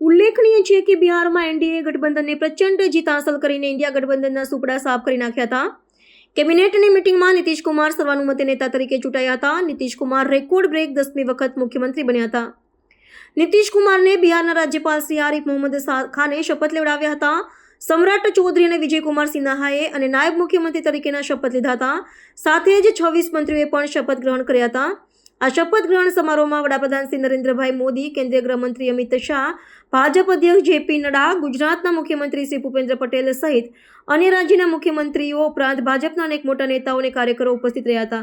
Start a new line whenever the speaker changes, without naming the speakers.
ઉલ્લેખનીય છે કે બિહારમાં એનડીએ ગઠબંધનને પ્રચંડ જીત હાંસલ કરીને ઇન્ડિયા ગઠબંધનના સુપડા સાફ કરી નાખ્યા હતા. કેબિનેટની મિટિંગમાં નીતિશ કુમાર સર્વાનુમતે નેતા તરીકે ચૂંટાયા હતા. નીતિશ કુમાર રેકોર્ડ બ્રેક દસમી વખત મુખ્યમંત્રી બન્યા હતા. નીતિશ કુમારને બિહારના રાજ્યપાલ શ્રી આરિફ મોહમ્મદ ખાને શપથ લેવડાવ્યા હતા. સમ્રાટ ચૌધરી અને વિજયકુમાર સિન્હાએ અને નાયબ મુખ્યમંત્રી તરીકેના શપથ લીધા હતા. સાથે જ છવ્વીસ મંત્રીઓએ પણ શપથ ગ્રહણ કર્યા હતા. આ શપથ ગ્રહણ સમારોહમાં વડાપ્રધાન શ્રી નરેન્દ્રભાઈ મોદી, કેન્દ્રીય ગૃહમંત્રી અમિત શાહ, ભાજપ અધ્યક્ષ જેપી નડ્ડા, ગુજરાતના મુખ્યમંત્રી શ્રી ભૂપેન્દ્ર પટેલ સહિત અન્ય રાજ્યના મુખ્યમંત્રીઓ ઉપરાંત ભાજપના અનેક મોટા નેતાઓ અને કાર્યકરો ઉપસ્થિત રહ્યા હતા.